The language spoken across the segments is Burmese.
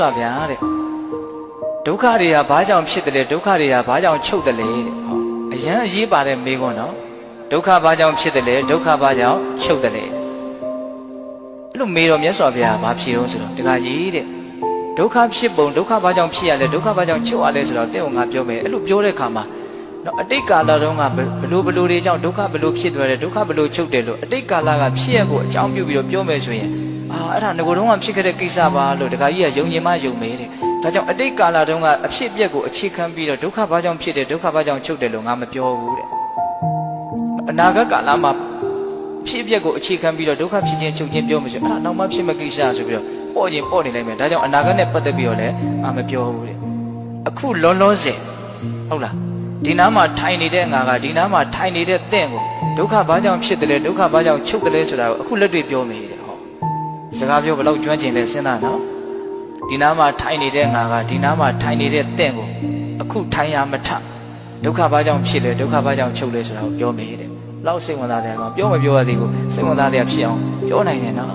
စွာဗျာတဲ့ဒုက္ခတွေကဘာကြောင့်ဖြစ်တယ်လဲဒုက္ခတွေကဘာကြောင့်ချုပ်တယ်လဲတဲ့ဟောအရန်အရေးပါတဲ့မေးခွန်းနော်ဒုက္ခဘာကြောင့်ဖြစ်တယ်လဲဒုက္ခဘာကြောင့်ချုပ်တယ်လဲအဲ့လိုမေးတော့မြတ်စွာဘုရားဘာဖြေတော့ဆိုတော့တခါကြီးတဲ့ဒုက္ခဖြစ်ပုံဒုက္ခဘာကြောင့်ဖြစ်ရလဲဒုက္ခဘာကြောင့်ချုပ်ရလဲဆိုတော့တဲ့ဟောငါပြောမယ်အဲ့လိုပြောတဲ့အခါမှာနော်အတိတ်ကာလတုန်းကဘလို့ဘလို့တွေကြောင့်ဒုက္ခဘလို့ဖြစ်သွားတယ်ဒုက္ခဘလို့ချုပ်တယ်လို့အတိတ်ကာလကဖြစ်ရကိုအကြောင်းပြုပြီးတော့ပြောမယ်ဆိုရင် အာအဲ့ဒါငကိုယ်တုန်းကဖြစ်ခဲ့တဲ့ကိစ္စပါလို့တခါကြီးကယုံကြည်မှယုံမေးတယ်ဒါကြောင့်အတိတ်ကာလတုန်းကအဖြစ်အပျက်ကိုအခြေခံပြီးတော့ဒုက္ခဘာကြောင့်ဖြစ်တယ်ဒုက္ခဘာကြောင့်ချုပ်တယ်လို့ငါမပြောဘူးတဲ့အနာဂတ်ကာလမှာဖြစ်အပျက်ကိုအခြေခံပြီးတော့ဒုက္ခဖြစ်ခြင်းချုပ်ခြင်းပြောမှဆိုအဲ့ဒါနောက်မှဖြစ်မဲ့ကိစ္စဆိုပြီးတော့ပေါ့ရင်ပေါ့နေလိုက်မယ်ဒါကြောင့်အနာဂတ်နဲ့ပတ်သက်ပြီးတော့လည်းငါမပြောဘူးတဲ့အခုလောလောဆယ်ဟုတ်လားဒီနားမှာထိုင်နေတဲ့ငါကဒီနားမှာထိုင်နေတဲ့တင့်ကိုဒုက္ခဘာကြောင့်ဖြစ်တယ်လဲဒုက္ခဘာကြောင့်ချုပ်တယ်လဲဆိုတာကိုအခုလက်တွေ့ပြောမိတယ်ဟော စကားပြောဘယ်လောက်ကျွမ်းကျင်လဲစဉ်းစားနော်ဒီနားမှာထိုင်နေတဲ့ငါကဒီနားမှာထိုင်နေတဲ့တင့်ကိုအခုထိုင်ရမထဒုက္ခဘာကြောင့်ဖြစ်လဲဒုက္ခဘာကြောင့်ချုပ်လဲဆိုတာကိုပြောမိတယ်လောက်စိတ်ဝင်စားတယ်ကောင်ပြောမပြောရသေးဘူးစိတ်ဝင်စားတယ်ဖြစ်အောင်ပြောနိုင်တယ်နော်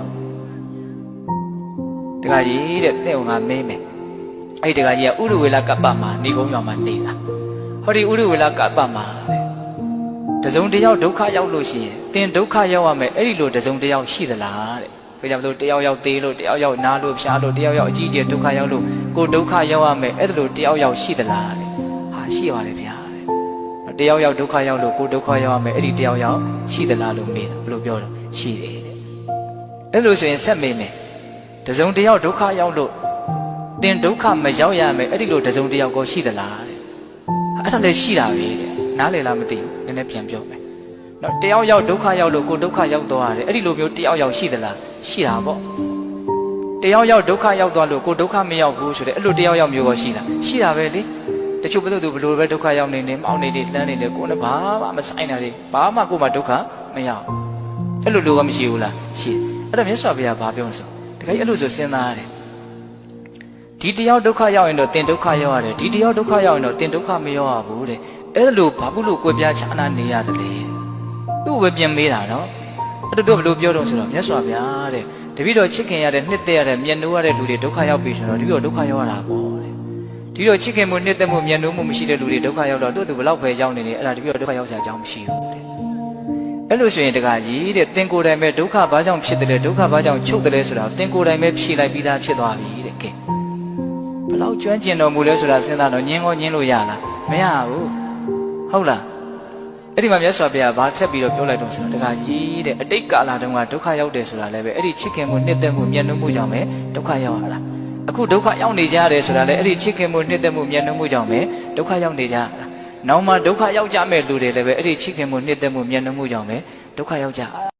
တခါကြီးတဲ့တင့်ကိုငါမင်းမယ်အဲ့ဒီတခါကြီးကဥရဝေလကပ္ပမှာနေကုန်းရွာမှာနေတာဟောဒီဥရဝေလကပ္ပမှာတဲ့တစုံတစ်ယောက်ဒုက္ခရောက်လို့ရှိရင်တင်ဒုက္ခရောက်ရမယ်အဲ့ဒီလိုတစုံတစ်ယောက်ရှိသလားတဲ့ ဆိုကြမလို့တယောက်ယောက်သေးလို့တယောက်ယောက်နားလို့ဖြားလို့တယောက်ယောက်အကြီးကျယ်ဒုက္ခရောက်လို့ကိုယ်ဒုက္ခရောက်ရမယ်အဲ့ဒါလိုတယောက်ယောက်ရှိသလားတဲ့ဟာရှိပါတယ်ဗျာတဲ့တယောက်ယောက်ဒုက္ခရောက်လို့ကိုယ်ဒုက္ခရောက်ရမယ်အဲ့ဒီတယောက်ယောက်ရှိသလားလို့မေးတာဘယ်လိုပြောတော့ရှိတယ်တဲ့အဲ့လိုဆိုရင်ဆက်မေးမယ်တစုံတစ်ယောက်ဒုက္ခရောက်လို့တင်ဒုက္ခမရောက်ရမယ်အဲ့ဒီလိုတစုံတစ်ယောက်ကိုရှိသလားတဲ့အဲ့ဒါလည်းရှိတာပဲတဲ့နားလည်လားမသိဘူးနည်းနည်းပြန်ပြောမယ် နော်တယောက်ယောက်ဒုက္ခရောက်လို့ကိုယ်ဒုက္ခရောက်သွားတယ်အဲ့ဒီလိုမျိုးတယောက်ယောက်ရှိသလားရှိတာပေါ့တယောက်ယောက်ဒုက္ခရောက်သွားလို့ကိုယ်ဒုက္ခမရောက်ဘူးဆိုတဲ့အဲ့လိုတယောက်ယောက်မျိုးကိုရှိတာရှိတာပဲလေတချို့ဘယ်သူဘယ်လိုပဲဒုက္ခရောက်နေနေမောင်းနေနေလှမ်းနေလေကိုယ်နဲ့ဘာမှမဆိုင်တာလေဘာမှကိုယ်မှဒုက္ခမရောက်အဲ့လိုလိုကမရှိဘူးလားရှိအဲ့တော့မြတ်စွာဘုရားဘာပြောလဲဆိုတခါကြီးအဲ့လိုဆိုစဉ်းစားရတယ်ဒီတယောက်ဒုက္ခရောက်ရင်တော့တင်ဒုက္ခရောက်ရတယ်ဒီတယောက်ဒုက္ခရောက်ရင်တော့တင်ဒုက္ခမရောက်ရဘူးတဲ့အဲ့လိုဘာဖြစ်လို့ကိုယ်ပြချာနာနေရတယ်လေ သူ့ကိုပဲပြင်မေးတာနော်အဲ့တော့သူကဘယ်လိုပြောတော့ဆိုတော့မြတ်စွာဘုရားတဲ့တပည့်တော်ချစ်ခင်ရတဲ့နှစ်သက်ရတဲ့မျက်နှိုးရတဲ့လူတွေဒုက္ခရောက်ပြီဆိုတော့တပည့်တော်ဒုက္ခရောက်ရတာပေါ့တဲ့ဒီတော့ချစ်ခင်မှုနှစ်သက်မှုမျက်နှိုးမှုမရှိတဲ့လူတွေဒုက္ခရောက်တော့သူ့သူဘယ်လောက်ပဲရောက်နေနေအဲ့ဒါတပည့်တော်ဒုက္ခရောက်စရာအကြောင်းမရှိဘူးတဲ့အဲ့လိုဆိုရင်တခါကြီးတဲ့သင်ကိုယ်တိုင်ပဲဒုက္ခဘာကြောင့်ဖြစ်တယ်လဲဒုက္ခဘာကြောင့်ချုပ်တယ်လဲဆိုတာသင်ကိုယ်တိုင်ပဲဖြေလိုက်ပြီးသားဖြစ်သွားပြီတဲ့ကဲဘယ်လောက်ကျွမ်းကျင်တော်မူလဲဆိုတာစဉ်းစားတော့ညင်းကောညင်းလို့ရလားမရဘူးဟုတ်လား အဲ့ဒီမှာမြတ်စွာဘုရားဘာထပ်ပြီးတော့ပြောလိုက်တော့ဆိုတော့တခါကြီးတဲ့အတိတ်ကာလတုန်းကဒုက္ခရောက်တယ်ဆိုတာလည်းပဲအဲ့ဒီချစ်ခင်မှုနှစ်သက်မှုမျက်နှာမှုကြောင့်ပဲဒုက္ခရောက်ရတာအခုဒုက္ခရောက်နေကြရတယ်ဆိုတာလည်းအဲ့ဒီချစ်ခင်မှုနှစ်သက်မှုမျက်နှာမှုကြောင့်ပဲဒုက္ခရောက်နေကြရတာနောက်မှဒုက္ခရောက်ကြမဲ့လူတွေလည်းပဲအဲ့ဒီချစ်ခင်မှုနှစ်သက်မှုမျက်နှာမှုကြောင့်ပဲဒုက္ခရောက်ကြ